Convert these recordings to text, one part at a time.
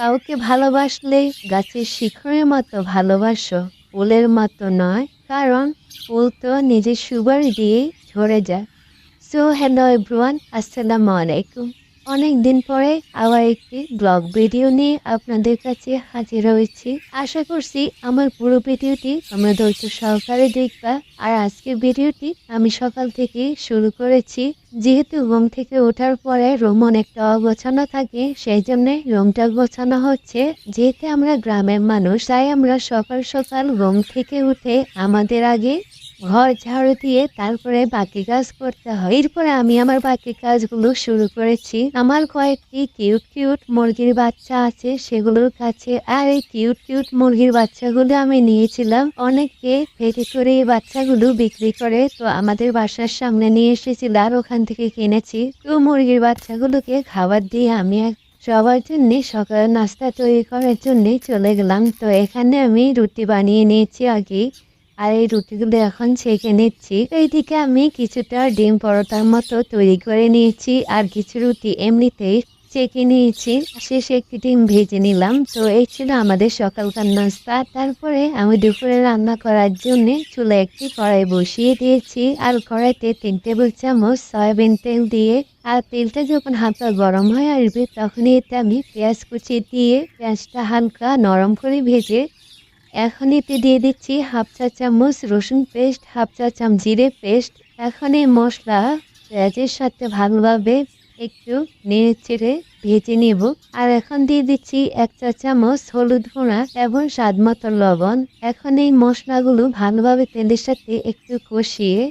কাউকে ভালোবাসলে গাছের শিখরের মতো ভালোবাসো, ফুলের মতো নয়, কারণ ফুল তো নিজের সুবার দিয়ে ঝরে যায়। সো হ্যালো এভরিওয়ান আসসালামু আলাইকুম। অনেক দিন পরে আবার একটি ব্লগ ভিডিও নিয়ে আপনাদের কাছে হাজির হয়েছি। আশা করছি আমার পুরো ভিডিওটি তোমরা ধৈর্য সহকারে দেখবা। আর আজকের ভিডিওটি আমি সকাল থেকে শুরু করেছি। যেহেতু ঘুম থেকে ওঠার পরে রুম অনেকটা অগোছানো থাকে, সেই জন্য রুমটা গোছানো হচ্ছে। যেহেতু আমরা গ্রামের মানুষ, তাই আমরা সকাল সকাল ঘুম থেকে উঠে আমাদের আগে ঘর ঝাড়ু দিয়ে তারপরে বাকি কাজ করতে হয়। এরপরে আমি আমার বাকি কাজগুলো শুরু করেছি। আমার কয়েকটি কিউট কিউট মুরগির বাচ্চা আছে সেগুলোর কাছে। আর এই কিউট কিউট মুরগির বাচ্চাগুলো আমি নিয়েছিলাম। অনেককে ফেটে করে এই বাচ্চাগুলো বিক্রি করে তো আমাদের বাসার সামনে নিয়ে এসেছিল আর ওখান থেকে কিনেছি। তো মুরগির বাচ্চাগুলোকে খাবার দিয়ে আমি সবার জন্যে সকালে নাস্তা তৈরি করার জন্যে চলে গেলাম। তো এখানে আমি রুটি বানিয়ে নিয়েছি আগে। আর এই রুটিগুলো এখন ছেঁকে নিচ্ছি। এইদিকে আমি কিছুটা ডিম পরোটার মতো তৈরি করে নিয়েছি আর কিছু রুটি এমনিতেই চেকে নিয়েছি। শেষে একটি ডিম ভেজে নিলাম। তো এই ছিল আমাদের সকালকার নাস্তা। তারপরে আমি দুপুরে রান্না করার জন্য চুলে একটি কড়াই বসিয়ে দিয়েছি। আর কড়াইতে তিন টেবিল চামচ সয়াবিন তেল দিয়ে আর তেলটা যখন হালকা গরম হয়ে আসবে তখনই এতে আমি পেঁয়াজ কুচি দিয়ে পেঁয়াজটা হালকা নরম করে ভেজে এখন এতে দিয়ে দিচ্ছি হাফ চা চামচ রসুন পেস্ট, হাফ চা চামচ জিরে পেস্ট। এখন এই মশলা পেঁয়াজের সাথে ভালোভাবে একটু নেড়ে চেড়ে ভেজে নেব। আর এখন দিয়ে দিচ্ছি এক চা চামচ হলুদ গুঁড়া এবং স্বাদ মতো লবণ। এখন এই মশলাগুলো ভালোভাবে তেলের সাথে একটু কষিয়ে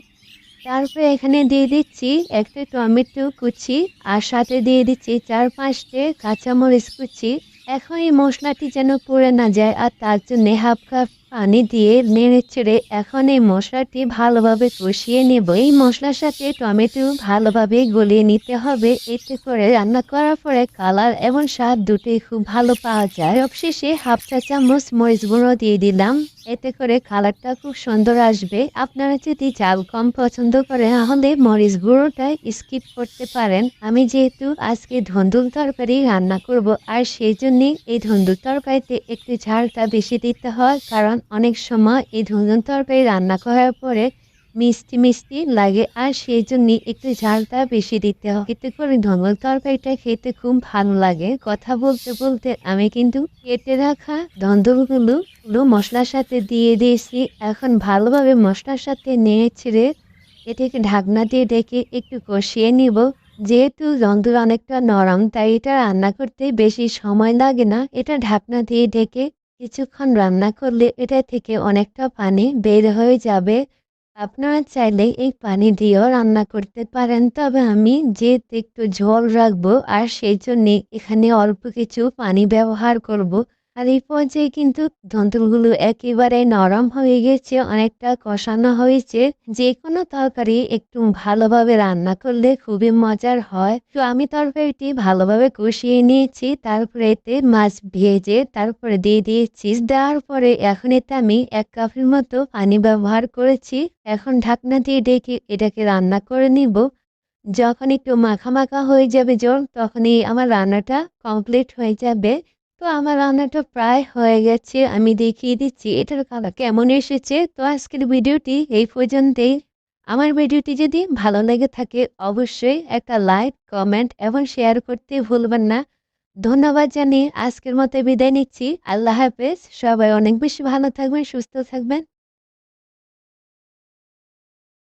তারপরে এখানে দিয়ে দিচ্ছি একটা টমেটো কুচি আর সাথে দিয়ে দিচ্ছি চার পাঁচটে কাঁচামরিচ কুচি। এখন এই মশলাটি যেন পড়ে না যায় আর তার জন্য হাফ কাপ পানি দিয়ে নেড়ে ছেড়ে এখন এই মশলাটি ভালোভাবে কষিয়ে নেব। এই মশলার সাথে টমেটো ভালোভাবে গলিয়ে নিতে হবে। এতে করে রান্না করার পরে কালার এবং স্বাদ দুটোই খুব ভালো পাওয়া যায়। সবশেষে হাফ চা চামচ মরিচ গুঁড়ো দিয়ে দিলাম। এতে করে কালারটা খুব সুন্দর আসবে। আপনারা যদি চাল কম পছন্দ করেন, তাহলে মরিচ গুঁড়োটা স্কিপ করতে পারেন। আমি যেহেতু আজকে ধন্দুল তরকারি রান্না করব, আর সেই জন্যে এই ধন্দুল তরকারিতে একটু ঝালটা বেশি দিতে হয়, কারণ অনেক সময় এই ধন্দুল তরকারি রান্না করার পরে মিষ্টি মিষ্টি লাগে, আর সেই জন্য একটু ঝালটা বেশি দিতে হয়। এতে করে ধন্দুল তরকারিটা খেতে খুব ভালো লাগে। কথা বলতে বলতে আমি কিন্তু কেটে রাখা ধন্দুলগুলো গুলো মশলার সাথে দিয়ে দিয়েছি। এখন ভালোভাবে মশলার সাথে নেড়ে ছেড়ে এটাকে ঢাকনা দিয়ে ডেকে একটু কষিয়ে নিব। যেহেতু যন্ত্র অনেকটা নরম, তাই এটা রান্না করতে বেশি সময় লাগে না। এটা ঢাকনা দিয়ে ঢেকে কিছুক্ষণ রান্না করলে এটা থেকে অনেকটা পানি বের হয়ে যাবে আপনারা চাইলে এই পানি দিয়েও রান্না করতে পারেন তবে আমি যেহেতু একটু ঝোল রাখব, আর সেই জন্যে এখানে অল্প কিছু পানি ব্যবহার করব। আর এই পর্যায়ে কিন্তু ধন্তুলগুলো একেবারে নরম হয়ে গেছে, অনেকটা কষানো হয়েছে। যে কোনো তরকারি একটু ভালোভাবে রান্না করলে খুবই মজার হয়। তো আমি তরকারিটি ভালোভাবে কষিয়ে নিয়েছি, তারপরে এতে মাছ ভেজে তারপরে দিয়ে দিয়েছি। দেওয়ার পরে এখন এতে আমি এক কাপের মতো পানি ব্যবহার করেছি। এখন ঢাকনা দিয়ে ডেকে এটাকে রান্না করে নিব। যখন একটু মাখা মাখা হয়ে যাবে জল, তখনই আমার রান্নাটা কমপ্লিট হয়ে যাবে। তো আমার রান্নাটা প্রায় হয়ে গেছে, আমি দেখিয়ে দিচ্ছি এটার কালার কেমন এসেছে। তো আজকের ভিডিওটি এই পর্যন্তই। আমার ভিডিওটি যদি ভালো লেগে থাকে অবশ্যই একটা লাইক, কমেন্ট এবং শেয়ার করতে ভুলবেন না। ধন্যবাদ জানিয়ে আজকের মতো বিদায় নিচ্ছি। আল্লাহ হাফেজ। সবাই অনেক বেশি ভালো থাকবেন, সুস্থ থাকবেন।